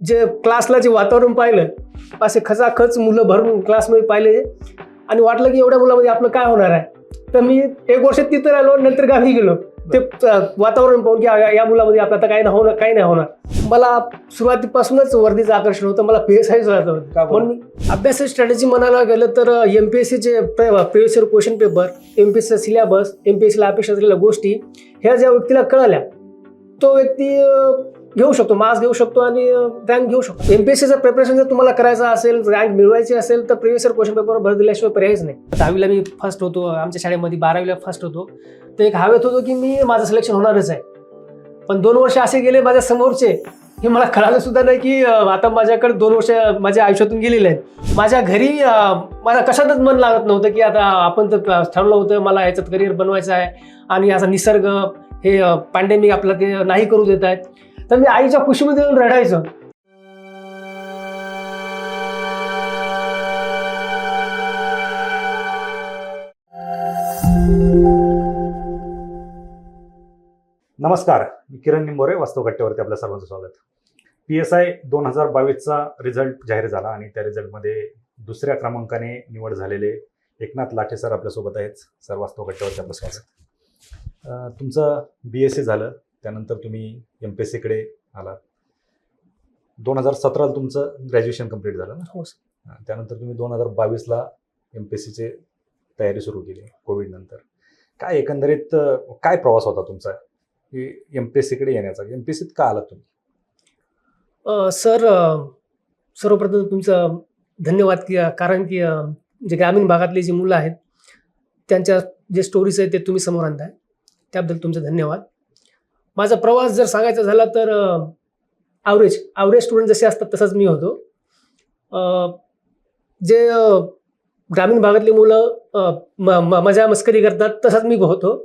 जे क्लासला जे वातावरण पाहिलं असे खचाखच मुलं भरून क्लासमध्ये पाहिले आणि वाटलं की एवढ्या मुलामध्ये आपलं काय होणार आहे? तर मी एक वर्ष तिथं राहिलो नंतर गावी गेलो. ते वातावरण पाहून की या मुलामध्ये आपलं आता काही नाही होणार काही नाही होणार. मला सुरुवातीपासूनच वर्दीचं आकर्षण होतं मला पी एस आय? म्हणून अभ्यास स्ट्रॅटेजी म्हणायला गेलं तर एम पी एस सीचे previous question paper M P S C syllabus M P S सीला अपेक्षा असलेल्या गोष्टी ह्या ज्या व्यक्तीला कळाल्या तो व्यक्ती घेऊ शकतो मार्क्स घेऊ शकतो आणि रँक घेऊ शकतो. एम पी एस प्रिपरेशन जर तुम्हाला करायचं असेल रँक मिळवायची असेल तर प्रिव्हियस क्वेश्चन पेपर भर दिल्याशिवाय पर्यायच नाही. दहावीला मी फर्स्ट होतो आमच्या शाळेमध्ये बारावीला फर्स्ट होतो. तर एक हवेत होतो की मी माझं सिलेक्शन होणारच आहे. पण दोन वर्ष असे गेले माझ्या समोरचे हे मला कळालं सुद्धा नाही की आता माझ्याकडे दोन वर्ष माझ्या आयुष्यातून गेलेले आहेत. माझ्या घरी मला कशातच मन लागत नव्हतं की आता आपण तर ठरवलं होतं मला याच्यात करिअर बनवायचं आहे. आणि असा निसर्ग हे पॅन्डेमिक आपला ते नाही करू देत आहेत. तर मी आईच्या कुशीमध्ये येऊन रडायचं. नमस्कार मी किरण निंबोरे वास्तव आपल्या सर्वांचं स्वागत. पी एस आय दोन हजार बावीसचा रिझल्ट जाहीर झाला आणि त्या रिझल्टमध्ये दुसऱ्या क्रमांकाने निवड झालेले एकनाथ लाठे सर आपल्यासोबत आहेत. सर वास्तव आपलं स्वागत. तुमचं बी एस सी झालं. त्यानंतर तुम्ही एम पी एस सीकडे आलात. दोन हजार सतराला तुमचं ग्रॅज्युएशन कंप्लीट झालं ना? हो त्यानंतर तुम्ही दोन हजार बावीसला एम पी एस सीची तयारी सुरू केली कोविड नंतर. काय एकंदरीत काय प्रवास होता तुमचा की एम पी एस सीकडे येण्याचा? एम पी एस सीत का आलात तुम्ही? सर सर्वप्रथम तुमचं धन्यवाद की कारण की जे ग्रामीण भागातली जी मुलं आहेत त्यांच्या जे स्टोरीज आहेत ते तुम्ही समोर आणताय. त्याबद्दल तुमचं धन्यवाद. माझा प्रवास जर सांगायचा झाला तर ॲव्हरेज ॲव्हरेज स्टुडंट जसे असतात तसंच मी होतो. जे ग्रामीण भागातली मुलं मजा मस्करी करतात तसाच मी होतो.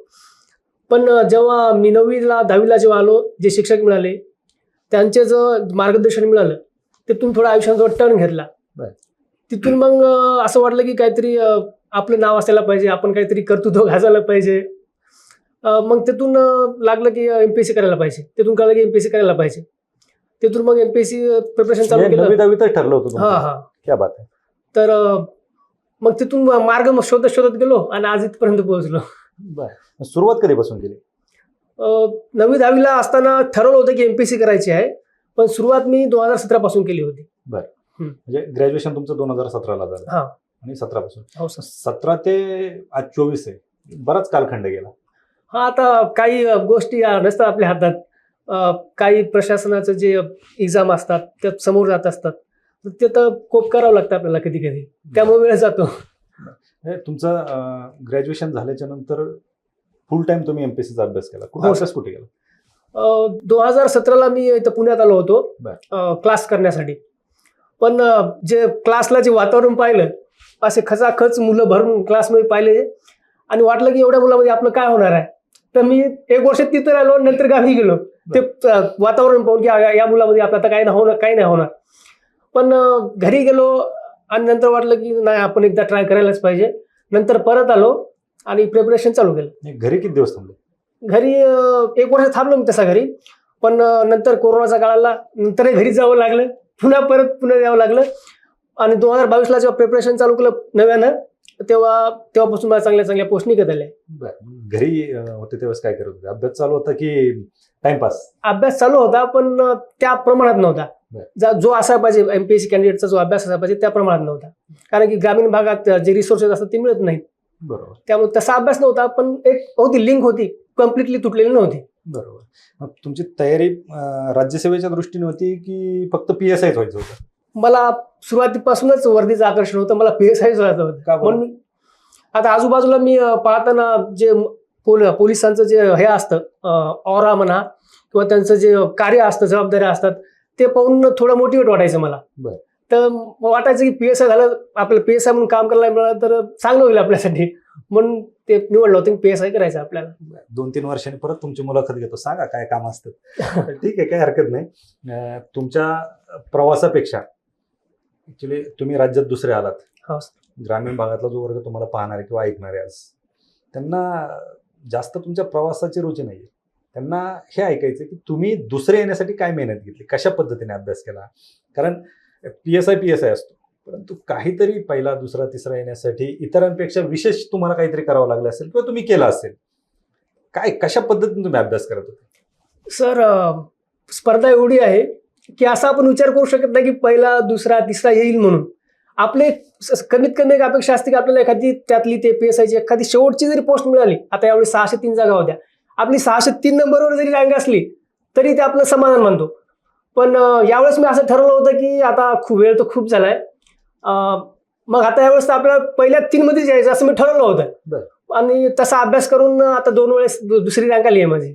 पण जेव्हा मी नववीला दहावीला जेव्हा आलो जे शिक्षक मिळाले त्यांचे जो मार्गदर्शन मिळालं तिथून थोडा आयुष्यात थोडा टर्न घेतला. तिथून मग असं वाटलं की काहीतरी आपलं नाव असायला पाहिजे आपण काहीतरी कर्तृत्व घासायला पाहिजे. मग तिथून लागलं की एम पी एस सी करायला पाहिजे. तिथून कळलं की एम पी एस सी करायला पाहिजे. तिथून मग M P S C preparation चालू केलं. ठरलं होतं हां हां. क्या बात आहे तर मग तिथून मार्ग मग शोधत शोधत गेलो आणि आज इथपर्यंत पोहोचलो. बरं. सुरुवात कधीपासून केली? नववी दहावीला असताना ठरवलं होतं की एम पी एस सी करायची आहे पण सुरुवात मी दोन हजार सतरापासून केली होती. म्हणजे ग्रॅज्युएशन तुमचं दोन हजार सतराला झालं. हां. आणि सतरापासून हो सर. सतरा ते आज चोवीस आहे. बराच कालखंड गेला. हा आता काही गोष्टी नसतात आपल्या हातात. काही प्रशासनाचं जे एक्झाम असतात त्यात समोर जात असतात. तर ते तर कोप करावं लागतं आपल्याला कधी कधी त्यामुळे वेळ जातो. हे तुमचं ग्रॅज्युएशन झाल्याच्यानंतर फुल टाइम तुम्ही एमपीएससीचा अभ्यास केला. कुठे हो, कुठे केला? दोन हजार सतराला मी इथं पुण्यात आलो होतो. क्लास करण्यासाठी. पण जे क्लासला जे वातावरण पाहिलं असे खचाखच मुलं भरून क्लासमध्ये पाहिले. आणि वाटलं की एवढ्या मुलामध्ये आपलं काय होणार आहे? तर मी एक वर्ष तिथं राहिलो नंतर गावी गेलो. ते वातावरण पाहून की या- मुलामध्ये आपलं आता काही नाही होणार काही नाही होणार. पण घरी गेलो आणि नंतर वाटलं की नाही आपण एकदा ट्राय करायलाच पाहिजे. नंतर परत आलो आणि प्रिपरेशन चालू केलं. घरी किती दिवस थांबले? घरी एक वर्ष थांबलो मी तसा घरी. पण नंतर कोरोनाचा काळ आला नंतर घरी जावं लागलं. पुन्हा परत पुन्हा यावं लागलं. आणि दोन हजार बावीसला जेव्हा प्रिपरेशन चालू केलं नव्यानं तेव्हा तेव्हापासून मला चांगल्या चांगल्या पोस्ट निघत आल्या. बरं. घरी होते त्यावेळेस काय करत होते? अभ्यास चालू होता की टाइमपास अभ्यास चालू होता पण त्या प्रमाणात नव्हता. जा- असायला पाहिजे एमपीएससी कॅन्डिडेटचा जो अभ्यास असायला पाहिजे त्या प्रमाणात नव्हता. कारण की ग्रामीण भागात जे रिसोर्सेस असतात ते मिळत नाहीत. बरोबर. त्यामुळे तसा अभ्यास नव्हता पण एक होती लिंक होती. कम्प्लिटली तुटलेली नव्हती. बरोबर. मग तुमची तयारी राज्यसेवेच्या दृष्टीने होती की फक्त पी एस आयच व्हायचं होतं? मला सुरुवातीपासूनच वर्दीचं आकर्षण होतं मला पी एस आय व्हायचं होतं? म्हणून आता आजूबाजूला मी पाहताना जे पोल पोलिसांचं जे हे असतं ऑरा म्हणा किंवा त्यांचं जे कार्य असतं जबाबदाऱ्या असतात ते पाहून थोडं मोटिवेट वाटायचं मला. बरं. तर वाटायचं की पी एस आय झालं आपल्याला पी एस आय म्हणून काम करायला मिळालं तर चांगलं होईल आपल्यासाठी. म्हणून ते निवडलं होतं पी एस आय करायचं आपल्याला. दोन तीन वर्षांनी परत तुमची मुलाखत घेतो. सांगा काय काम असतं. ठीक आहे काही हरकत नाही. तुमच्या प्रवासापेक्षा ऍक्च्युली तुम्ही राज्यात दुसरे आलात. हो. ग्रामीण भागातला जो वर्ग तुम्हाला पाहणार आहे किंवा ऐकणार आहे आज त्यांना जास्त तुमच्या प्रवासाची रुची नाही त्यांना हे ऐकायचं की तुम्ही दुसरे येण्यासाठी काय मेहनत घेतली? कशा पद्धतीने अभ्यास केला? कारण P S I P S I असतो. परंतु काहीतरी पहिला दुसरा तिसरा येण्यासाठी इतरांपेक्षा विशेष तुम्हाला काहीतरी करावं लागलं असेल किंवा तुम्ही केलं असेल काय कशा पद्धतीने तुम्ही अभ्यास करत होते? सर स्पर्धा एवढी आहे की असा आपण विचार करू शकत नाही की पहिला दुसरा तिसरा येईल म्हणून. आपले कमीत कमी एक अपेक्षा असते की आपल्याला एखादी त्यातली ते पी एस आयची एखादी शेवटची जरी पोस्ट मिळाली आता यावेळी सहाशे तीन जागा होत्या. आपली सहाशे तीन नंबरवर जरी रँक असली तरी ते आपलं समाधान मानतो. पण यावेळेस मी असं ठरवलं होतं की आता खूप वेळ तर खूप झालाय. मग आता यावेळेस तर आपल्याला पहिल्या तीन मध्ये जायचं असं मी ठरवलं होतं. आणि तसा अभ्यास करून आता दोन वेळेस दुसरी रँक आली आहे माझी.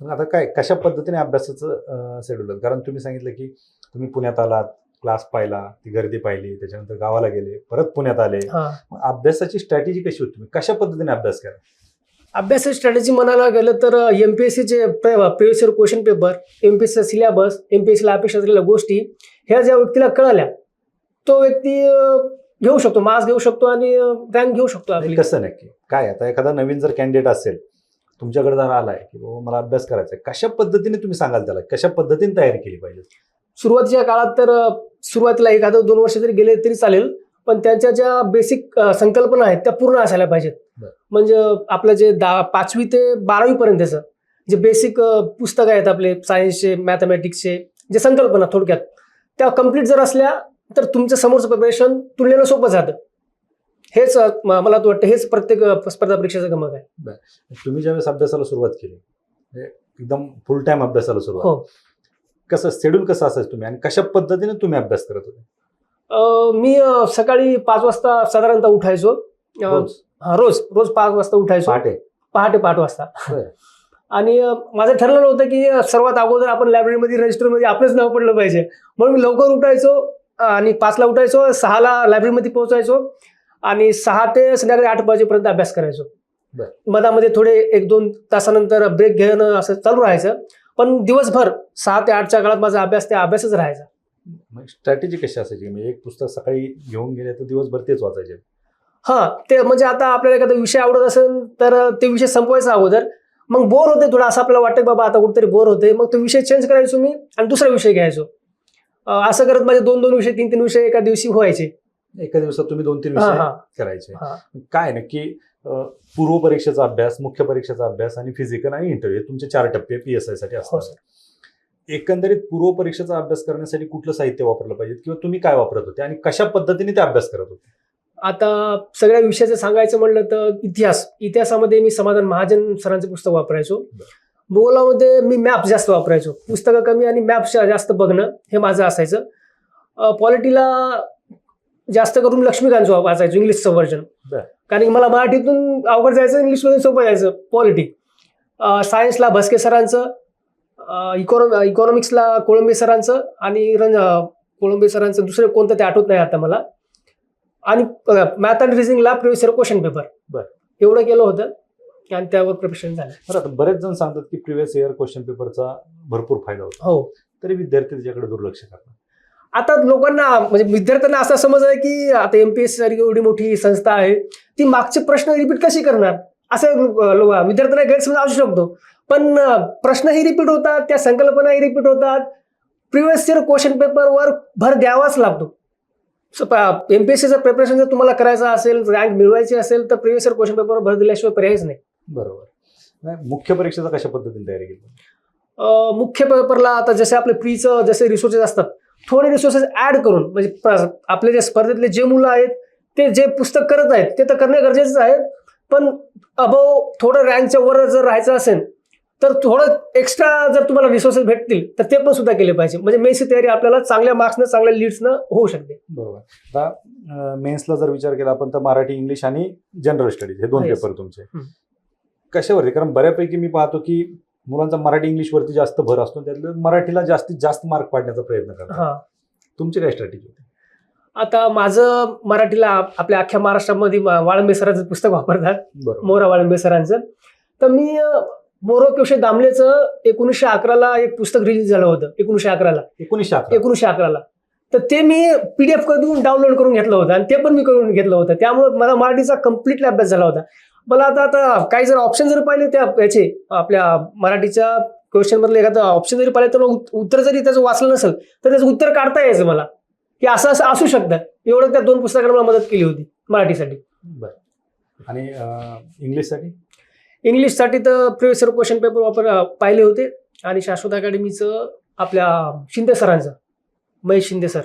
मग आता काय कशा पद्धतीने अभ्यासाचं शेड्यूल कारण तुम्ही सांगितलं की तुम्ही पुण्यात आलात क्लास पाहिला ती गर्दी पाहिली त्याच्यानंतर गावाला गेले परत पुण्यात आले. अभ्यासाची स्ट्रॅटेजी कशी होती? तुम्ही कशा पद्धतीने अभ्यास करा अभ्यास स्ट्रॅटेजी म्हणायला गेलं तर एम पी एस सीचे previous question paper M P S syllabus M P S सीला अपेक्षा असलेल्या गोष्टी ह्या ज्या व्यक्तीला कळाल्या तो व्यक्ती घेऊ शकतो मार्क्स घेऊ शकतो आणि रँक घेऊ शकतो कसं नक्की? काय आता एखादा नवीन जर कॅन्डिडेट असेल तुमच्याकडे जर आलाय की बाबा मला अभ्यास करायचा आहे. कशा पद्धतीने तुम्ही सांगाल त्याला? कशा पद्धतीने तयारी केली पाहिजे? सुरुवातीच्या काळात तर सुरुवातीला एखादं दोन वर्ष जरी गेले तरी चालेल पण त्यांच्या ज्या बेसिक संकल्पना आहेत त्या पूर्ण असायला पाहिजेत. म्हणजे आपलं जे दहा पाचवी ते बारावी पर्यंतचं जे बेसिक पुस्तक आहेत आपले सायन्सचे मॅथमॅटिक्सचे जे संकल्पना थोडक्यात त्या कंप्लीट जर असल्या तर तुमचं समोरचं प्रिपरेशन तुलनेनं सोपं जातं. हेच मला वाटतं हेच प्रत्येक स्पर्धा परीक्षेचं गमक आहे. तुम्ही ज्यावेळेस अभ्यासाला सुरुवात केली एकदम फुल टाइम अभ्यासाला सुरुवात. हो. कसं शेड्यूल कसं असायचं तुम्ही? आणि कशा पद्धतीने तुम्ही अभ्यास करत होते? मी सकाळी पाच वाजता साधारणतः उठायचो. रोज? हा, रोज रोज पाच वाजता उठायचो. पहाटे? पहाटे पाच वाजता. आणि माझं ठरलेलं होतं की सर्वात अगोदर आपण लायब्ररीमध्ये रजिस्टरमध्ये आपलंच नाव पडलं पाहिजे. म्हणून मी लवकर उठायचो आणि पाचला उठायचो सहाला लायब्ररीमध्ये पोहोचायचो. आणि सहा ते संध्याकाळी आठ वाजेपर्यंत अभ्यास करायचो. बरं. मधामध्ये थोडे एक दोन तासानंतर ब्रेक घेणं असं चालू राहायचं. पण दिवसभर सहा ते आठच्या काळात माझा अभ्यास त्या अभ्यासच राहायचा. स्ट्रॅटेजी कशी असायची? म्हणजे एक पुस्तक सकाळी घेऊन गेले तर दिवसभर तेच वाचायचे. हा ते म्हणजे आता आपल्याला एखादा विषय आवडत असेल तर ते विषय संपवायचा अगोदर. मग बोर होते थोडं असं आपल्याला वाटतं बाबा आता कुठेतरी बोर होते. मग तो विषय चेंज करायचो मी आणि दुसरा विषय घ्यायचो. असं करत माझे दोन दोन विषय तीन तीन विषय एका दिवशी व्हायचे. एका दिवसात तुम्ही दोन तीन विषय हा. करायचे. हा. काय नक्की अं, पूर्व परीक्षेचा अभ्यास मुख्य परीक्षेचा अभ्यास आणि फिजिकल आणि इंटरव्ह्यू तुमचे चार टप्पे पी एस आयसाठी हो असतात. एकंदरीत पूर्व परीक्षेचा अभ्यास करण्यासाठी कुठलं साहित्य वापरलं पाहिजे किंवा तुम्ही काय वापरत होते आणि कशा पद्धतीने ते अभ्यास करत होते? आता सगळ्या विषयाचं सांगायचं म्हणलं तर इतिहास. इतिहासामध्ये मी समाधान महाजन सरांचं पुस्तक वापरायचो. भूगोलामध्ये मी मॅप जास्त वापरायचो. पुस्तकं कमी आणि मॅप जास्त बघणं हे माझं असायचं. पॉलिटीला जास्त करून लक्ष्मीकांत वाचायचो इंग्लिशचं व्हर्जन बरं. कारण की मला मराठीतून अवघड जायचं इंग्लिशमधून सोपं जायचं पॉलिटी सायन्सला भस्के सरांचं इकॉनॉमी इकॉनॉमिक्सला कोळंबे सरांचं आणि रंज कोळंबे सरांचं दुसरं कोणतं ते आठवत नाही आता मला. आणि मॅथ अँड रिझनिंगला प्रिव्हियस इयर क्वेश्चन पेपर बरं. एवढं केलं होतं आणि त्यावर प्रिपरेशन झालं. बरं बरेच जण सांगतात की प्रिव्हियस इयर क्वेश्चन पेपरचा भरपूर फायदा होतो. हो. तरी विद्यार्थी त्याच्याकडे दुर्लक्ष करतात. आता लोकांना म्हणजे विद्यार्थ्यांना असा समज आहे की आता एमपीएससी सारखी एवढी मोठी संस्था आहे ती मागचे प्रश्न रिपीट कशी करणार? असं विद्यार्थ्यांना गैरसमज असू शकतो. पण प्रश्नही रिपीट होतात त्या संकल्पनाही रिपीट होतात. प्रिव्हियस इयर क्वेश्चन पेपरवर भर द्यावाच लागतो. एमपीएससीचं प्रिपरेशन जर तुम्हाला करायचं असेल रँक मिळवायची असेल तर प्रिव्हियस इयर क्वेश्चन पेपरवर भर दिल्याशिवाय पर्यायच नाही. बरोबर. मुख्य परीक्षेचा कशा पद्धतीने तयारी केली? मुख्य पेपरला आता जसे आपले प्रीचं जसे रिसोर्सेस असतात थोडे रिसोर्सेस ऍड करून म्हणजे आपले जे स्पर्धेतले जे मुलं आहेत ते जे पुस्तक करत आहेत ते तर करणे गरजेचंच आहे. पण अबव थोडं रँकच्या वर जर राहायचं असेल तर थोडं एक्स्ट्रा जर तुम्हाला रिसोर्सेस भेटतील तर ते पण सुद्धा केले पाहिजे. म्हणजे मेन्सची तयारी आपल्याला चांगल्या मार्क्सनं चांगल्या लीड्सनं होऊ शकते. बरोबर. आता मेन्सला जर विचार केला आपण तर मराठी इंग्लिश आणि जनरल स्टडीज हे दोन. पेपर तुमचे. कशावरती? कारण बऱ्यापैकी मी पाहतो की मुलांचा मराठी इंग्लिशवरती जास्त भर असतो त्यातलं मराठीला जास्तीत जास्त मार्क पाडण्याचा प्रयत्न करतात. हा. तुमची काय स्ट्रॅटेजी होती? आता माझं मराठीला आपल्या अख्ख्या महाराष्ट्रामध्ये वाळंबे सरांचं पुस्तक वापरतात. बरोबर. मोरा वाळंबे सरांचं तर मी अ, मोरो केवशे दामलेचं एकोणीसशे अकराला एक पुस्तक रिलीज झालं होतं एकोणीसशे अकराला. एकोणीसशे अकरा. एकोणीसशे अकराला. तर ते मी पीडीएफ करून डाउनलोड करून घेतलं होतं आणि ते पण मी करून घेतलं होतं. त्यामुळे मला मराठीचा कम्प्लिटली अभ्यास झाला होता. मला आता आता काही जर ऑप्शन जर पाहिले त्या याचे आपल्या मराठीच्या क्वेश्चन मधले एखादं ऑप्शन जरी पाहिले तर उत्तर जरी त्याचं वाचलं नसेल तर त्याचं उत्तर काढता यायचं मला. की असं असं असू शकतं. एवढं त्या दोन पुस्तकांना मला मदत केली होती मराठीसाठी. बरं. आणि इंग्लिशसाठी? इंग्लिशसाठी तर प्रिव्हियस क्वेश्चन पेपर वापर पाहिले होते. आणि शाश्वत अकॅडमीचं आपल्या शिंदे सरांचं महेश शिंदे सर.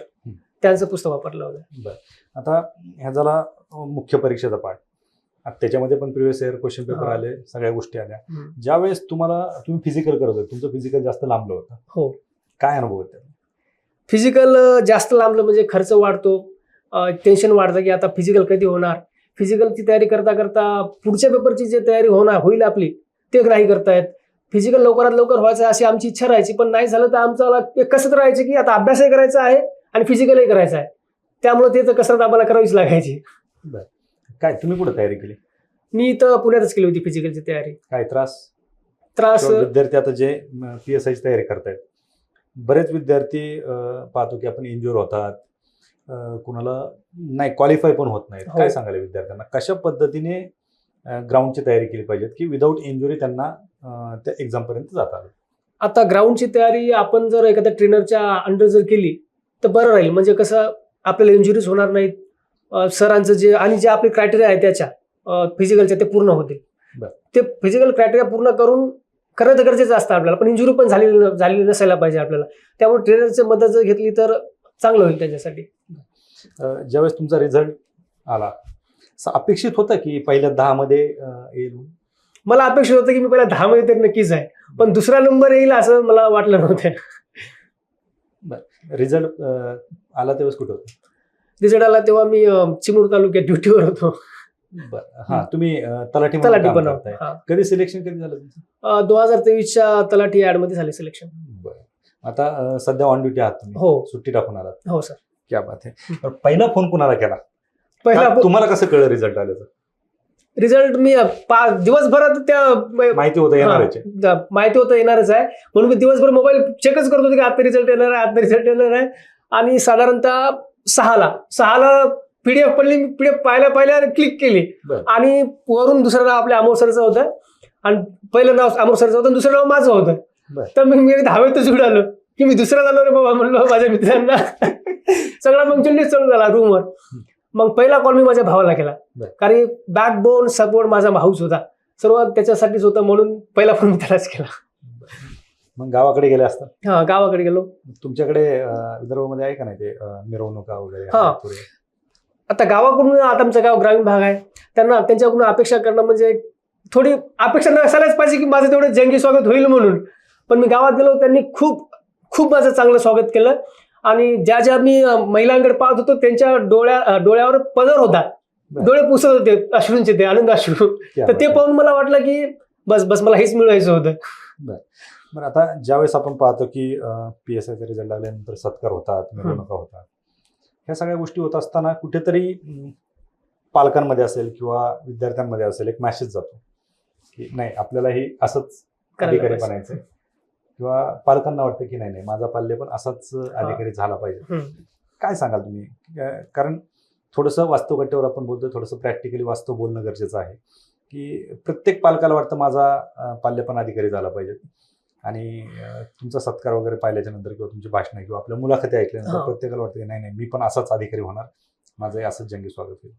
त्यांचं पुस्तक वापरलं होतं. बरं. आता ह्या झाला मुख्य परीक्षेचा पाठ. त्याच्यामध्ये पण प्रिव्हियस इयर क्वेश्चन पेपर. आले सगळ्या गोष्टी आल्या. ज्यावेळेस तुम्हाला तुम्ही फिजिकल करत होते तुमचं फिजिकल जास्त लांबलं होतं. हो. काय अनुभव होते? फिजिकल जास्त लांबलं म्हणजे खर्च वाढतो. टेन्शन वाढतं की आता फिजिकल कधी होणार? फिजिकलची तयारी करता करता पुढच्या पेपरची जी तयारी होणार होईल आपली ते नाही करतायत. फिजिकल लवकरात लवकर व्हायचं अशी आमची इच्छा राहायची पण नाही झालं तर आमचं कसरत राहायची की आता अभ्यासही करायचा आहे आणि फिजिकलही करायचं आहे. त्यामुळे ते तर कसरत आम्हाला करावीच लागायची. काय तुम्ही कुठं तयारी केली? मी इथं पुण्यातच केली होती फिजिकलची तयारी. काय त्रास? त्रास किंवा विद्यार्थी आता जे पी एस आयची तयारी करतायत. बरेच विद्यार्थी अं, पाहतो की आपण इंजुअर होतात. अं, कुणाला नाही क्वालिफाय पण होत नाहीत. हो. काय सांगाल विद्यार्थ्यांना? कशा पद्धतीने ग्राउंडची तयारी केली पाहिजे की विदाऊट इंजुरी त्यांना अं, त्या एक्झाम पर्यंत जाता आलं? आता ग्राउंडची तयारी आपण जर एखाद्या ट्रेनरच्या अंडर जर केली तर बरं राहील. म्हणजे कसं आपल्याला इंजुरीज होणार नाहीत. सरांचं जे आणि जे आपले क्रायटेरिया आहे त्याच्या फिजिकलच्या ते पूर्ण होते बरं. ते फिजिकल क्रायटेरिया पूर्ण करून करणं गरजेचं असतं आपल्याला पण इंजुरी पण झालेली झालेली नसायला पाहिजे आपल्याला. त्यामुळे ट्रेनरची मदत जर घेतली तर चांगलं होईल त्याच्यासाठी. ज्यावेळेस तुमचा रिझल्ट आला असं अपेक्षित होतं की पहिल्या दहामध्ये येईल? मला अपेक्षित होतं की मी पहिला दहा मध्ये तरी नक्कीच आहे पण दुसरा नंबर येईल असं मला वाटलं नव्हतं. रिझल्ट आला त्यावेळेस कुठं होतं? रिझल्ट आला तेव्हा मी चिमूर तालुक्यात ड्युटीवर होतो. हा तुम्ही तलाठी तलाठी पण. कधी सिलेक्शन कधी झालं दोन हजार तेवीसच्या तलाठी ऍडमध्ये झाले सिलेक्शन बरं. आता सध्या ऑन ड्युटी आहात तुम्ही. हो. सुट्टी टाकून आलात. हो सर. क्या बात आहे पहिला फोन कुणाला केला? पहिला तुम्हाला कसं कळलं रिझल्ट आल्याचं? रिझल्ट मी अ, पा- दिवसभरात त्या माहिती होतं द- माहिती होतं येणारच आहे. म्हणून मी दिवसभर मोबाईल चेकच करत होतो की आता रिझल्ट येणार आहे आता रिझल्ट येणार आहे. आणि साधारणतः सहाला. सहाला पीडीएफ पडली पीडीएफ पाहिल्या पाहिल्या क्लिक केली. आणि वरून दुसरं नाव आपल्या अमोल सरचं होतं. आणि पहिलं नाव अमोल सरचं होतं दुसरं नाव माझं होतं. तर मग मी दहावीतच उडालो. की मी दुसरा झालो रे बाबा म्हणलो माझ्या मित्रांना. सगळा मग चंडीच चालू झाला रूमवर मग पहिला कॉल मी माझ्या भावाला केला. कारण बॅकबोन सपोर्ट माझा भाऊच होता. सर्व त्याच्यासाठीच होतं म्हणून पहिला फोन मी त्यालाच केला. मग गावाकडे गेले असतात हा गावाकडे गेलो. तुमच्याकडे विदर्भामध्ये आहे का नाही ते मिरवणुका वगैरे हा. आता गावाकडून आता आमचं गाव ग्रामीण भाग आहे. त्यांना त्यांच्याकडून अपेक्षा करणं म्हणजे थोडी अपेक्षा नसायलाच पाहिजे की माझं तेवढं जंगी स्वागत होईल म्हणून. पण मी गावात गेलो त्यांनी खूप खूप माझं चांगलं स्वागत केलं. आणि ज्या ज्या मी अं, महिलांकडे पाहत होतो त्यांच्या डोळ्या अं, डोळ्यावर पदर होता. बरं. डोळे पुसत होते अश्रूंचे ते आनंद अश्रू क्या तर बात ते आहे. पाहून मला वाटलं की बस बस मला हेच मिळवायचं होतं. बरं आता ज्यावेळेस आपण पाहतो की पी एस आयचा रिझल्ट लागल्यानंतर सत्कार होतात मिरवणुका होतात. ह्या सगळ्या गोष्टी होत असताना कुठेतरी पालकांमध्ये असेल किंवा विद्यार्थ्यांमध्ये असेल एक मॅसेज जातो की नाही आपल्याला हे असंच अधिकारी पाहिजे. बनायचंय. किंवा पालकांना वाटतं की नाही नाही माझा पाल्य पण असाच अधिकारी झाला पाहिजे. काय सांगाल तुम्ही? कारण थोडंसं वास्तवकट्ट्यावर आपण बोलतो थोडंसं प्रॅक्टिकली वास्तव बोलणं गरजेचं आहे. की प्रत्येक पालकाला वाटतं माझा पाल्य पण अधिकारी झाला पाहिजे. आणि तुमचा सत्कार वगैरे पाहिल्याच्या नंतर किंवा तुमची भाषणं किंवा आपल्या मुलाखती ऐकल्यानंतर हा. प्रत्येकाला वाटतं की नाही नाही मी पण असाच अधिकारी होणार. माझं असंच जंगी स्वागत होईल.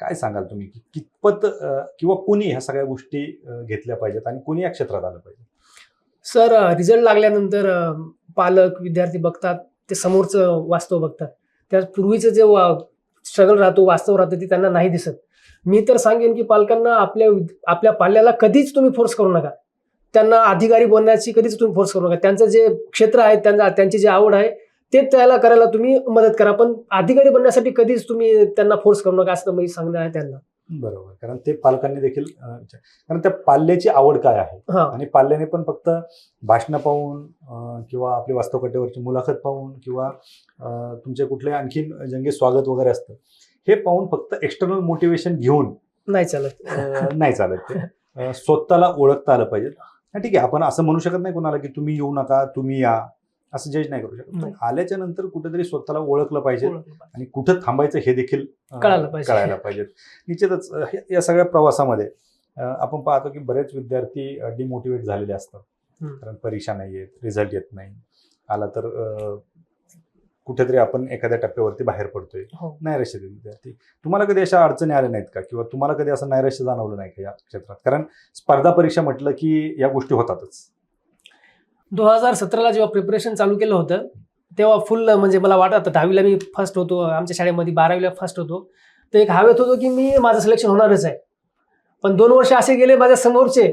काय सांगाल तुम्ही की कितपत किंवा कुणी ह्या सगळ्या गोष्टी घेतल्या पाहिजेत आणि कुणी या क्षेत्रात आलं पाहिजे? सर रिझल्ट लागल्यानंतर पालक विद्यार्थी बघतात ते समोरचं वास्तव बघतात. त्या पूर्वीचं जे स्ट्रगल राहतो वास्तव राहतं ते त्यांना नाही दिसत. मी तर सांगेन की पालकांना आपल्या आपल्या पाल्याला कधीच तुम्ही फोर्स करू नका. त्यांना अधिकारी बनण्याची कधीच तुम्ही फोर्स करू नका. त्यांचं जे क्षेत्र आहे त्यांना त्यांची जी आवड आहे ते त्याला करायला तुम्ही मदत करा. पण अधिकारी बनण्यासाठी कधीच तुम्ही त्यांना फोर्स करू नका असं मी सांगणं आहे त्यांना. बरोबर. कारण ते पालकांनी देखील कारण त्या पाल्याची आवड काय आहे? आणि पाल्याने पण फक्त भाषणं पाहून किंवा आपली वास्तवकट्यावरची मुलाखत पाहून किंवा तुमचे कुठले आणखीन जंगी स्वागत वगैरे असतं हे पाहून फक्त एक्सटर्नल मोटिवेशन घेऊन नाही चालत. नाही चालत ते. स्वतःला ओळखता आलं पाहिजे. हा, ठीक आहे. आपण असं म्हणू शकत नाही कोणाला की तुम्ही येऊ नका तुम्ही या. असं जज नाही करू शकत. पण नाही. आल्याच्यानंतर कुठेतरी स्वतःला ओळखलं पाहिजे आणि कुठं थांबायचं हे देखील कळायला पाहिजे. निश्चितच या सगळ्या प्रवासामध्ये आपण पाहतो की बरेच विद्यार्थी डिमोटिवेट झालेले असतात. कारण परीक्षा नाही येत रिझल्ट येत नाही. आला तर कुठेतरी आपण एखाद्या टप्प्यावरती बाहेर पडतोय. हो. नैराश्य विद्यार्थी. तुम्हाला कधी अशा अडचणी आल्या नाहीत का? किंवा तुम्हाला कधी असं नैराश्य जाणवलं नाही का या क्षेत्रात? कारण स्पर्धा परीक्षा म्हटलं की या गोष्टी होतातच. दोन हजार सतराला जेव्हा प्रिपरेशन चालू केलं होतं तेव्हा फुल म्हणजे मला वाटत होतं दहावीला मी फर्स्ट होतो आमच्या शाळेमध्ये बारावीला फर्स्ट होतो. तर एक हवेत होतो की मी माझं सिलेक्शन होणारच आहे. पण दोन वर्ष असे गेले माझ्या समोरचे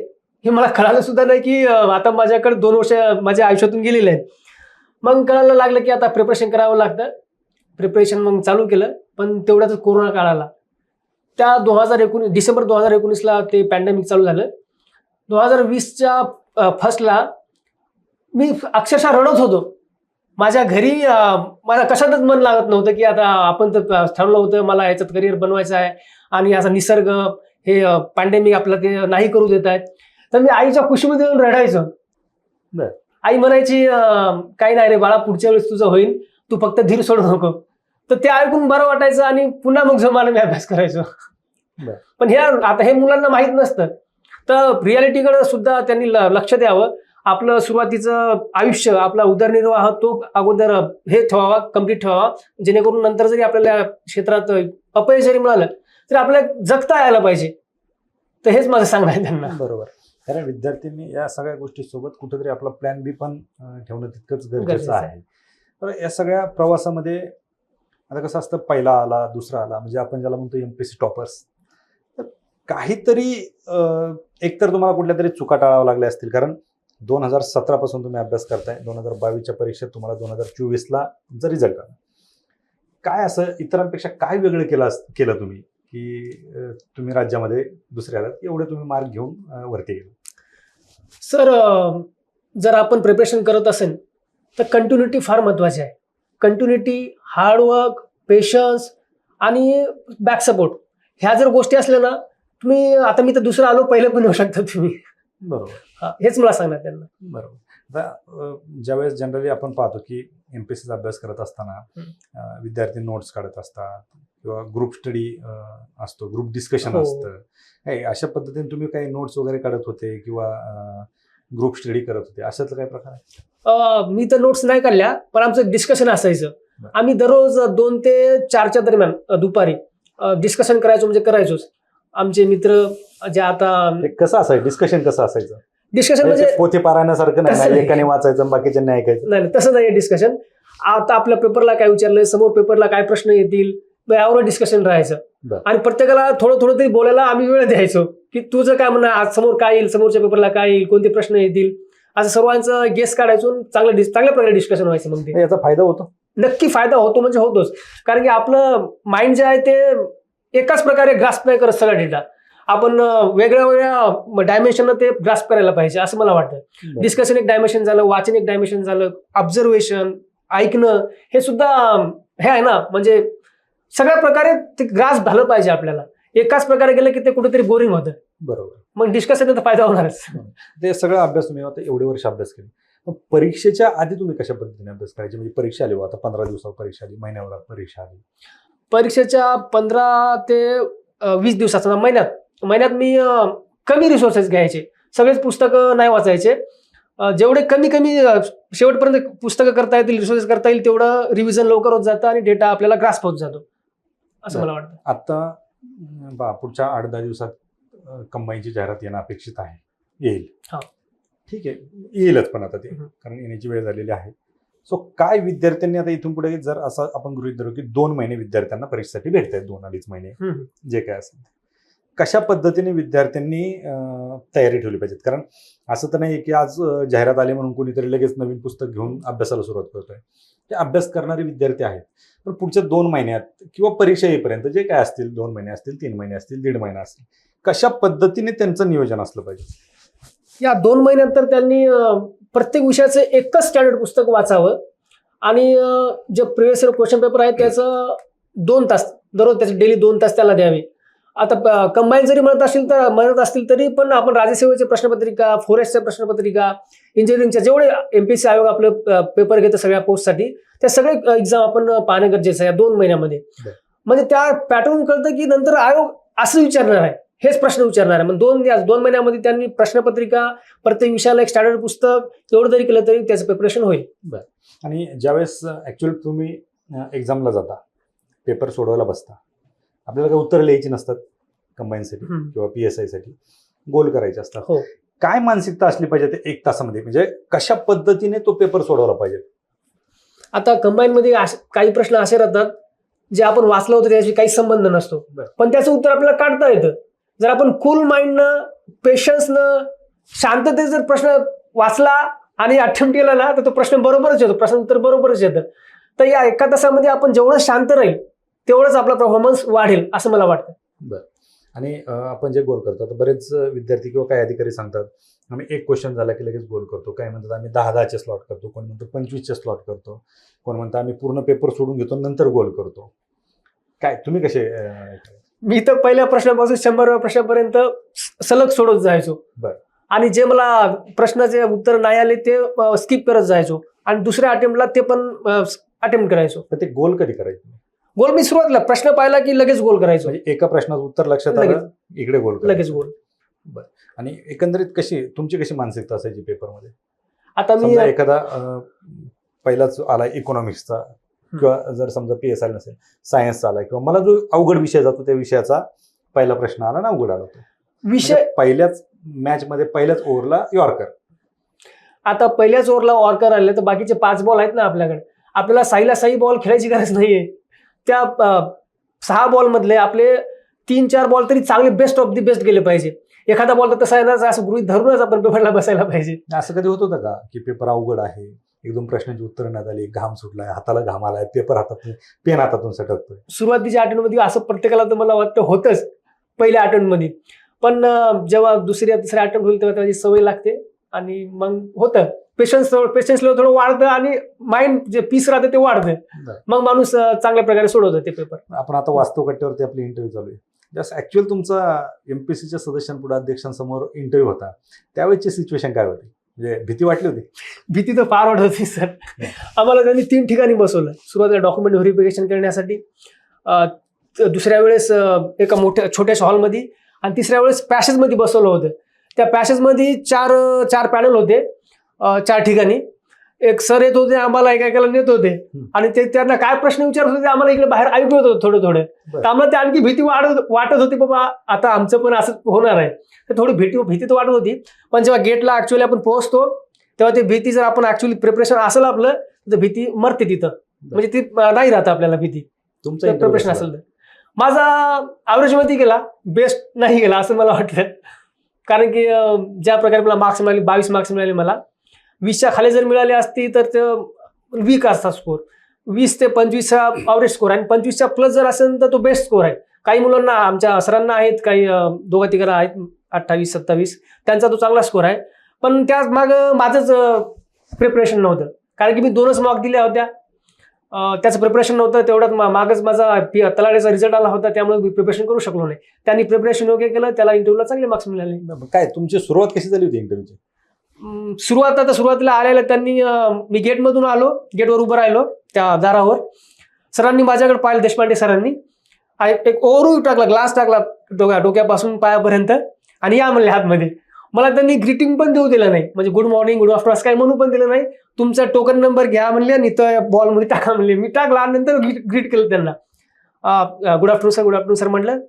हे मला कळालं सुद्धा नाही की आता माझ्याकडे दोन वर्ष माझ्या आयुष्यातून गेलेले आहेत. मग कळायला लागलं की आता प्रिपरेशन करावं लागतं. प्रिपरेशन मग चालू केलं पण तेवढ्यातच कोरोना काळ आला. त्या दोन हजार एकोणीस डिसेंबर दोन हजार एकोणीसला ते पॅन्डेमिक चालू झालं. दोन हजार वीसच्या फर्स्टला मी अक्षरशः रडत होतो. माझ्या घरी मला कशातच मन लागत नव्हतं की आता आपण तर ठरवलं होतं मला याच्यात करिअर बनवायचं आहे आणि असा निसर्ग हे पॅन्डेमिक आपलं ते नाही करू देत आहेत. तर मी आईच्या खुशीमध्ये येऊन रडायचं. बर. आई म्हणायची काही नाही रे बाळा पुढच्या वेळेस तुझं होईल तू फक्त धीर सोडू नको. तर ते ऐकून बरं वाटायचं आणि पुन्हा मग जमाने मी अभ्यास करायचो. पण हे आता हे मुलांना माहीत नसतं. तर रियालिटीकडे सुद्धा त्यांनी लक्ष द्यावं. आपलं सुरुवातीचं आयुष्य आपला उदरनिर्वाह तो अगोदर हे ठेवावा कंप्लीट ठेवावा. जेणेकरून नंतर जरी आपल्याला क्षेत्रात अपयश जरी मिळालं तरी आपल्याला जगता यायला पाहिजे. तर हेच माझं सांगणं आहे त्यांना. बरोबर. कारण विद्यार्थ्यांनी या सगळ्या गोष्टी सोबत कुठेतरी आपला प्लॅन बी पण ठेवणं तितकंच गरजेचं आहे. तर या सगळ्या प्रवासामध्ये आता कसं असतं पहिला आला दुसरा आला म्हणजे आपण ज्याला म्हणतो एमपीसी टॉपर्स तर काहीतरी एकतर तुम्हाला कुठल्या तरी चुका टाळाव्या लागल्या असतील. कारण दोन हजार सतरापासून तुम्ही अभ्यास करताय दोन हजार बावीसच्या परीक्षेत तुम्हाला दोन हजार चोवीसला तुमचा रिझल्ट आला. काय असं इतरांपेक्षा काय वेगळं केलं केलं तुम्ही? की तुम्ही राज्यामध्ये दुसऱ्या आलात एवढे तुम्ही मार्क घेऊन वरती गेले सर जर आपण प्रिपरेशन करत असेल तर कंटिन्युटी फार महत्त्वाची आहे. कंटिन्युटी हार्डवर्क पेशन्स आणि बॅक सपोर्ट ह्या जर गोष्टी असल्या ना तुम्ही आता मी तर दुसरं आलो पहिलं पण येऊ शकता तुम्ही. बरोबर. हा, हेच मला सांगणार त्यांना. बरोबर. आता ज्यावेळेस जनरली आपण पाहतो की एम पी एसचा अभ्यास करत असताना विद्यार्थी नोट्स काढत असतात किंवा ग्रुप स्टडी असतो ग्रुप डिस्कशन हो. असतं. हे अशा पद्धतीने तुम्ही काही नोट्स वगैरे काढत होते किंवा ग्रुप स्टडी करत होते? अशातला काही प्रकार आहे मी तर नोट्स नाही काढल्या पण आमचं डिस्कशन असायचं. आम्ही दररोज दोन ते चारच्या दरम्यान दुपारी डिस्कशन करायचो म्हणजे करायचोच. आमचे मित्र जे आता कसं असायचं? डिस्कशन कसं असायचं? डिस्कशन म्हणजे म्हणजे पोथे पारायण्यासारखं नाही नाही. एकाने वाचायचं आणि बाकीच्यांनी ऐकायचं. नाही नाही, तसं नाही डिस्कशन आता आपल्या पेपरला काय विचारलंय समोर पेपरला काय प्रश्न येतील यावर डिस्कशन राहायचं. आणि प्रत्येकाला थोडं थोडं तरी बोलायला आम्ही वेळ द्यायचो की तुझं काय म्हणणं आज समोर काय येईल? समोरच्या पेपरला काय येईल? कोणते प्रश्न येतील? असं सर्वांचं गेस काढायचो चांगलं डिस चांगल्या प्रकारे डिस्कशन व्हायचं मग ते. याचा फायदा होतो. नक्की फायदा होतो म्हणजे होतोच. कारण की आपलं माइंड जे आहे ते एकाच प्रकारे ग्रास्प नाही करत सगळा डेटा आपण वेगळ्या वेगळ्या डायमेन्शन ते ग्रास्प करायला पाहिजे असं मला वाटतं. डिस्कशन एक डायमेन्शन झालं वाचन एक डायमेन्शन झालं ऑब्झर्वेशन ऐकणं हे सुद्धा हे आहे ना म्हणजे सगळ्या प्रकारे ते ग्रास झालं पाहिजे आपल्याला. एकाच प्रकारे गेलं की ते कुठेतरी बोरिंग होतं. बरोबर. मग डिस्कशन फायदा होणारच. ते सगळं अभ्यास तुम्ही आता एवढे वर्ष अभ्यास केले. मग परीक्षेच्या आधी तुम्ही कशा पद्धतीने अभ्यास करायचे? म्हणजे परीक्षा आली आता पंधरा दिवसावर परीक्षा आली महिन्यावर परीक्षा आली. परीक्षेच्या पंधरा ते वीस दिवसाचा महिन्यात. महिन्यात मी कमी रिसोर्सेस घ्यायचे. सगळेच पुस्तकं नाही वाचायचे. जेवढे कमी कमी शेवटपर्यंत पुस्तकं करता येतील रिसोर्सेस करता येईल तेवढं रिव्हिजन लवकर होत जातं आणि डेटा आपल्याला ग्रास्प होत जातो. असं मला वाटतं. आता पुढच्या आठ दहा दिवसात कंबाईनची जाहिरात येणं अपेक्षित आहे. येईल. हा. ठीक आहे. येईलच पण आता ते. कारण येण्याची वेळ झालेली आहे. सो काय विद्यार्थ्यांनी आता इथून पुढे जर असं आपण गृहित धरू की दोन महिने विद्यार्थ्यांना परीक्षेसाठी भेटत आहेत दोन अडीच महिने. जे काय असेल कशा पद्धतीने विद्यार्थ्यांनी तयारी ठेवली पाहिजेत? कारण असं तर नाही की आज जाहिरात आली म्हणून कोणीतरी लगेच नवीन पुस्तक घेऊन अभ्यासाला सुरुवात करतोय. ते अभ्यास करणारे विद्यार्थी आहेत. पण पुढच्या दोन महिन्यात किंवा परीक्षा येईपर्यंत जे काय असतील दोन महिने असतील तीन महिने असतील दीड महिना असतील कशा पद्धतीने त्यांचं नियोजन असलं पाहिजे? या दोन महिन्यानंतर त्यांनी प्रत्येक विषयाचं एकच स्टँडर्ड पुस्तक वाचावं आणि जे प्रिव्हियस इयर क्वेश्चन पेपर आहे त्याचं दोन तास दररोज त्याचे डेली दोन तास त्याला द्यावे. आता कंबाईन जरी म्हणत असतील तर म्हणत असतील तरी पण आपण राज्यसेवेचे प्रश्नपत्रिका फॉरेस्टच्या प्रश्नपत्रिका इंजिनिअरिंगच्या जेवढे एम पी सी आयोग आपलं पेपर घेतं सगळ्या पोस्टसाठी त्या सगळे एक्झाम आपण पाहणं गरजेचं आहे या दोन महिन्यामध्ये. बरं. म्हणजे त्या पॅटर्न कळतं की नंतर आयोग असं विचारणार आहे हेच प्रश्न विचारणार आहे. मग दोन दोन महिन्यामध्ये त्यांनी प्रश्नपत्रिका प्रत्येक विषयाला एक स्टँडर्ड पुस्तक एवढं जरी केलं तरी त्याचं प्रिपरेशन होईल. आणि ज्यावेळेस ॲक्च्युअल तुम्ही एक्झामला जाता पेपर सोडवायला बसता आपल्याला काही उत्तरं लिहायची नसतात कंबाईनसाठी. किंवा पी एस आयसाठी गोल करायचे असतात. हो. काय मानसिकता असली पाहिजे ते एक तासामध्ये? म्हणजे कशा पद्धतीने तो पेपर सोडवला पाहिजे? आता कंबाईनमध्ये काही प्रश्न असे राहतात जे आपण वाचलं होतं त्याशी काही संबंध नसतो. पण त्याचं उत्तर आपल्याला काढता येतं. जर आपण कूल माइंडनं पेशन्सनं शांततेत जर प्रश्न वाचला आणि अटेम्प्ट केला ना तर तो प्रश्न बरोबरच येतो. प्रश्न उत्तर बरोबरच येतं. तर या एका तासामध्ये आपण जेवढं शांत राहील तेवढंच आपला परफॉर्मन्स वाढेल असं मला वाटतं. आणि अं, आपण जे गोल करतो बरेच विद्यार्थी किंवा काही अधिकारी सांगतात आम्ही एक क्वेश्चन झाला की लगेच गोल करतो. काय म्हणतात आम्ही दहा दहाचे स्लॉट करतो. कोण म्हणतो पंचवीसचे स्लॉट करतो. कोण म्हणतं आम्ही पूर्ण पेपर सोडून घेतो नंतर गोल करतो. काय तुम्ही कसे मी तर पहिल्या प्रश्नापासून शंभर प्रश्नापर्यंत सलग सोडत जायचो. बरं. आणि जे मला प्रश्नाचे उत्तर नाही आले ते स्किप करत जायचो. आणि दुसऱ्या अटेम्प्टला ते पण अटेम्प्ट करायचो. ते गोल कधी करायचे? गोल मी सुरुवातीला प्रश्न पाहिला की लगेच गोल करायचो. म्हणजे एका प्रश्नाचं उत्तर लक्षात आलं इकडे गोल. लगेच गोल. आणि एकंदरीत कशी तुमची कशी मानसिकता असायची पेपरमध्ये? आता मी समजा एखादा अं, पहिलाच आला इकॉनॉमिक्सचा किंवा जर समजा पी एस आय नसेल सायन्सचा आला किंवा मला जो अवघड विषय जातो त्या विषयाचा पहिला प्रश्न आला ना अवघड आला तो. विषय म्हणजे पहिल्याच मॅच मध्ये पहिल्याच ओव्हरला यॉर्कर. आता पहिल्याच ओव्हरला ऑर्कर आले तर बाकीचे पाच बॉल आहेत ना आपल्याकडे. आपल्याला साईला साई बॉल खेळायची गरज नाहीये. त्या सहा बॉल मधले आपले तीन चार बॉल तरी चांगले बेस्ट ऑफ दी बेस्ट गेले पाहिजे. एखादा बॉल तर तसा येणार असं गृहित धरूनच आपण पेपरला बसायला पाहिजे. असं कधी होत होतं का की पेपर अवघड आहे एकदम प्रश्नाची उत्तरं नाही आली घाम सुटलाय हाताला घाम आलाय पेपर हातातून पेन हातातून सटकतोय? सुरुवातीच्या अटेंडमध्ये असं प्रत्येकाला तर मला वाटतं होतंच पहिल्या अटेंडमध्ये पण जेव्हा दुसऱ्या तिसऱ्या अटेम्प्ट होईल तेव्हा त्याची सवय लागते आणि मग होतं. पेशन्स पेशन्स लेवल थोडं वाढतं आणि माइंड जे पीस राहतं ते वाढतं. मग माणूस चांगल्या प्रकारे सोडवतो ते पेपर आपण आता वास्तव कट्ट्यावरती आपली इंटरव्ह्यू चालू आहे. जस्ट ऍक्च्युअल तुमचा एमपीसीच्या सदस्यांपुढे अध्यक्षांसमोर इंटरव्ह्यू होता. त्यावेळेची सिच्युएशन काय होती? म्हणजे भीती वाटली होती? भीती तर फार वाटत होती सर आम्हाला त्यांनी तीन ठिकाणी बसवलं. सुरुवातीला डॉक्युमेंट व्हेरिफिकेशन करण्यासाठी दुसऱ्या वेळेस एका मोठ्या छोट्याशा हॉलमध्ये आणि तिसऱ्या वेळेस पॅसेजमध्ये बसवलं होतं. त्या पॅसेजमध्ये चार चार पॅनल होते. चार ठिकाणी. एक सर येत होते आम्हाला एका एकाला नेत होते. आणि ते त्यांना काय प्रश्न विचारत होते ते आम्हाला इकडे बाहेर ऐकू येत होतं थोडं थोडं. तर आम्हाला ते आणखी भीती वाढत वाटत होती बाबा आता आमचं पण असंच होणार आहे. तर थोडी भीती भीती तर वाटत होती. पण जेव्हा गेटला ऍक्च्युअली आपण पोहोचतो तेव्हा ते भीती जर आपण ऍक्च्युअली प्रिपरेशन असेल आपलं तर भीती मरते तिथं. म्हणजे ती नाही राहत आपल्याला भीती. तुमचं प्रिपरेशन असेल तर. माझा ॲव्हरेजमध्ये गेला बेस्ट नाही गेला असं मला वाटलं. कारण की ज्या प्रकारे मला मार्क्स मिळाले बावीस मार्क्स मिळाले मला. वीसच्या खाली जर मिळाले असती तर ते वीक असता स्कोर वीस ते पंचवीसचा ॲव्हरेज स्कोर आहे. आणि पंचवीसच्या प्लस जर असेल तर तो बेस्ट स्कोर आहे. काही मुलांना आमच्या सरांना आहेत काही दोघा तिघांना आहेत अठ्ठावीस सत्तावीस त्यांचा तो चांगला स्कोर आहे. पण त्याच माग माझंच प्रिपरेशन नव्हतं. कारण की मी दोनच मार्क दिल्या होत्या. त्याचं प्रिपरेशन नव्हतं तेवढ्यात मागच माझा पी तलाड्याचा रिझल्ट आला होता त्यामुळे मी प्रिपरेशन करू शकलो नाही. त्यांनी प्रिपरेशन योग्य केलं त्याला इंटरव्ह्यूला चांगले मार्क्स मिळाले. काय तुमची सुरुवात कशी झाली होती इंटरव्ह्यूची सुरुवात आता सुरुवातीला आलेल्या त्यांनी मी गेटमधून आलो गेटवर उभं राहिलो त्या दारावर. सरांनी माझ्याकडे पाहिलं देशपांडे सरांनी. एक- ओरू टाकला ग्लास टाकला डोक्या डोक्यापासून पायापर्यंत आणि या म्हणले हातमध्ये मला त्यांनी ग्रीटिंग पण देऊ दिलं नाही. म्हणजे गुड मॉर्निंग गुड आफ्टरनून काय म्हणू पण दिलं नाही. तुमचा टोकन नंबर घ्या म्हणले आणि तो बॉलमध्ये टाका म्हणले. मी टाकला आणि नंतर ग्रीट केलं त्यांना. Good afternoon sir good afternoon sir म्हटलं.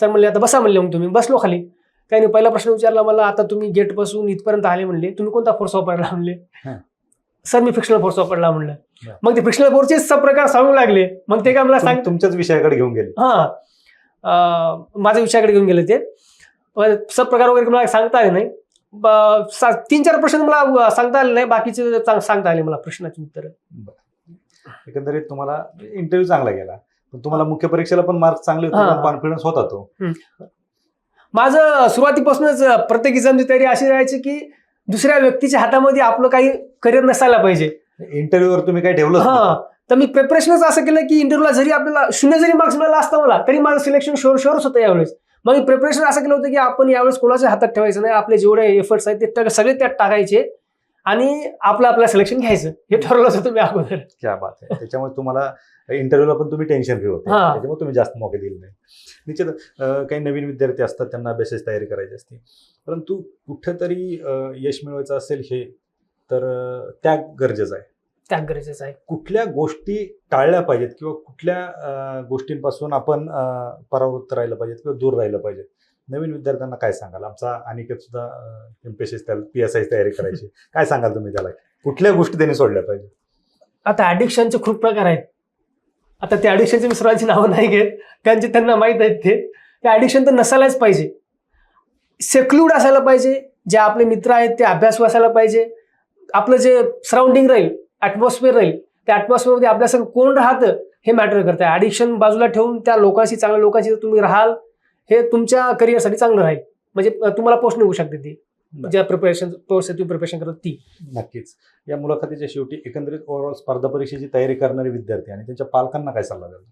सर म्हणले आता बसा म्हणले मग तुम्ही. बसलो खाली. त्याने पहिला प्रश्न विचारला मला आता तुम्ही गेटपासून इथपर्यंत आले म्हणले तुम्ही कोणता फोर्स वापरला म्हणले. सर मी फिक्शनल फोर्स वापरला म्हणलं. मग ते फिक्शनल फोर्सचे सब प्रकार सांगू लागले. मग ते काय मला सांग तुम- तुमच्याच विषयाकडे घेऊन गेले. हा. माझ्या विषयाकडे घेऊन गेले ते. सब प्रकार वगैरे मला सांगता आले नाही. तीन चार प्रश्न मला सांगता आले नाही. बाकीचे सांगता आले मला प्रश्नाची उत्तर. एकंदरीत तुम्हाला इंटरव्ह्यू चांगला गेला. पण तुम्हाला मुख्य परीक्षेला पण मार्क चांगले. होते कॉन्फिडन्स होता तो. माझं सुरुवातीपासूनच प्रत्येक एक्झामची तयारी अशी राहायची की दुसऱ्या व्यक्तीच्या हातामध्ये आपलं काही करिअर नसायला पाहिजे. इंटरव्ह्यूवर तुम्ही काय ठेवलं हा. तर मी प्रिपरेशनच असं केलं की इंटरव्ह्यूला जरी आपल्याला शून्य जरी मार्क्स मिळाला असता मला तरी माझं सिलेक्शन शोर शोरच होतं यावेळेस. मग मी प्रिपरेशन असं केलं होतं की आपण यावेळेस कोणाच्या हातात ठेवायचं नाही आपले जेवढे एफर्ट्स आहेत ते सगळे त्यात टाकायचे. आणि आपलं आपलं सिलेक्शन घ्यायचं. हे ठरवलं होतं तुम्ही अगोदर. क्या बात आहे त्याच्यामुळे तुम्हाला इंटरव्ह्यूला पण तुम्ही टेन्शन फ्री होते. त्याच्यामुळे तुम्ही जास्त मौके दिले नाही. निश्चित काही नवीन विद्यार्थी असतात त्यांना अभ्यासाची तयारी करायची असते. परंतु कुठेतरी यश मिळवायचं असेल हे तर त्याग गरजेचं आहे. त्याग गरजेचं आहे. कुठल्या गोष्टी टाळल्या पाहिजेत किंवा कुठल्या गोष्टींपासून आपण परावृत्त राहिलं पाहिजेत किंवा दूर राहिलं पाहिजे नवीन विद्यार्थ्यांना काय सांगाल? आमचा अनिकेत सुद्धा एमपीएससी पी एस आयची तयारी करायची. काय सांगाल तुम्ही त्याला? कुठल्या गोष्टी त्यांनी सोडल्या पाहिजे? आता ॲडिक्शनचे खूप प्रकार आहेत. आता त्या ॲडिक्शनचे मी सर्वांची नावं नाही घेत. त्यांचे त्यांना माहीत आहेत ते. ते ॲडिक्शन तर नसायलाच पाहिजे. सेक्ल्यूड असायला पाहिजे. जे आपले मित्र आहेत ते अभ्यासू असायला पाहिजे. आपलं जे सराउंडिंग राहील ॲटमॉस्फिअर राहील त्या ॲटमॉस्फिअरमध्ये आपल्यासंग कोण राहतं हे मॅटर करतं. ॲडिक्शन बाजूला ठेवून त्या लोकांशी चांगल्या लोकांशी जर तुम्ही राहाल हे तुमच्या करिअरसाठी चांगलं राहील. म्हणजे तुम्हाला पोस्ट निघू शकते ती. ज्या प्रिपरेशन पोस्ट तुम्ही प्रिपरेशन करत ती. नक्कीच. या मुलाखतीच्या शेवटी एकंदरीत ओव्हरऑल स्पर्धा परीक्षेची तयारी करणारे विद्यार्थी आणि त्यांच्या पालकांना काय सल्ला द्याल?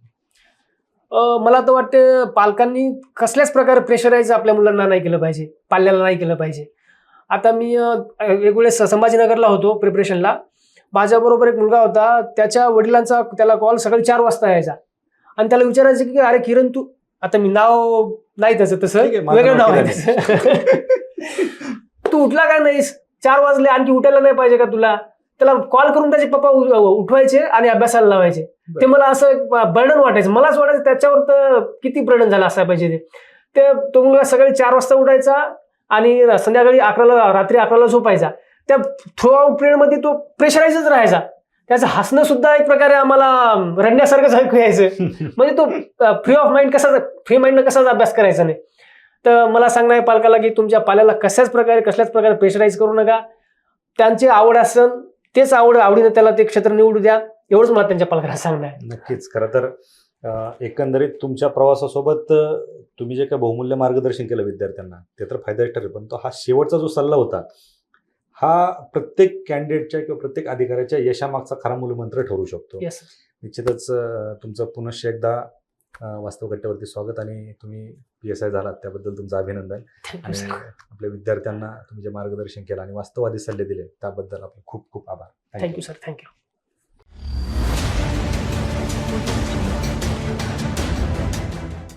मला तर वाटतं पालकांनी कसल्याच प्रकारे प्रेशराईज आपल्या मुलांना नाही केलं पाहिजे. पाल्याला नाही केलं पाहिजे. आता मी वेगवेगळ्या संभाजीनगरला होतो प्रिपरेशनला माझ्याबरोबर एक मुलगा होता. त्याच्या वडिलांचा त्याला कॉल सकाळी चार वाजता यायचा. आणि त्याला विचारायचं की अरे किरण तू आता मी नाव नाही त्याचं तसं. ठीक आहे, माझं वेगळं नाव आहे त्याचं. तू उठला का नाहीस? चार वाजले आणखी उठायला नाही पाहिजे का तुला? त्याला कॉल करून त्याचे पप्पा उ- उठवायचे आणि अभ्यासाला लावायचे. ते मला असं बर्डन वाटायचं. मलाच वाटायचं त्याच्यावर तर किती बर्डन झालं असायला पाहिजे ते. ते तो मुलगा सकाळी चार वाजता उठायचा आणि संध्याकाळी अकराला रात्री अकराला झोपायचा. त्या थ्रू आउट पिरियडमध्ये तो प्रेशराईजच राहायचा. त्याचं हसणं सुद्धा एक प्रकारे आम्हाला रडण्यासारखंच ऐकू यायचं. म्हणजे तो फ्री ऑफ माइंड कसा फ्री माइंडनं कसाच अभ्यास करायचा नाही. तर मला सांगणार आहे पालकाला की तुमच्या पाल्याला कशाच प्रकारे कसल्याच प्रकारे प्रेशराईज करू नका. त्यांची आवड असेल तेच आवड आवडीनं त्याला ते क्षेत्र निवडू द्या. एवढंच मला त्यांच्या पालकाला सांगणार नक्कीच. खरं तर एकंदरीत तुमच्या प्रवासासोबत तुम्ही जे काही बहुमूल्य मार्गदर्शन केलं विद्यार्थ्यांना ते तर फायद्याचं ठरेल पण तो हा शेवटचा जो सल्ला होता हा प्रत्येक कॅन्डिडेटच्या किंवा प्रत्येक अधिकाऱ्याच्या यशामागचा खरा मूलमंत्र ठरू शकतो. निश्चितच तुमचं पुनश्च एकदा अं, वास्तव कट्ट्यावरती स्वागत आणि तुम्ही पी एस आय झालात त्याबद्दल तुमचं अभिनंदन. आणि आपल्या विद्यार्थ्यांना तुम्ही जे मार्गदर्शन केलं आणि वास्तववादी सल्ले दिले त्याबद्दल आपले खूप खूप आभार. Thank you sir thank you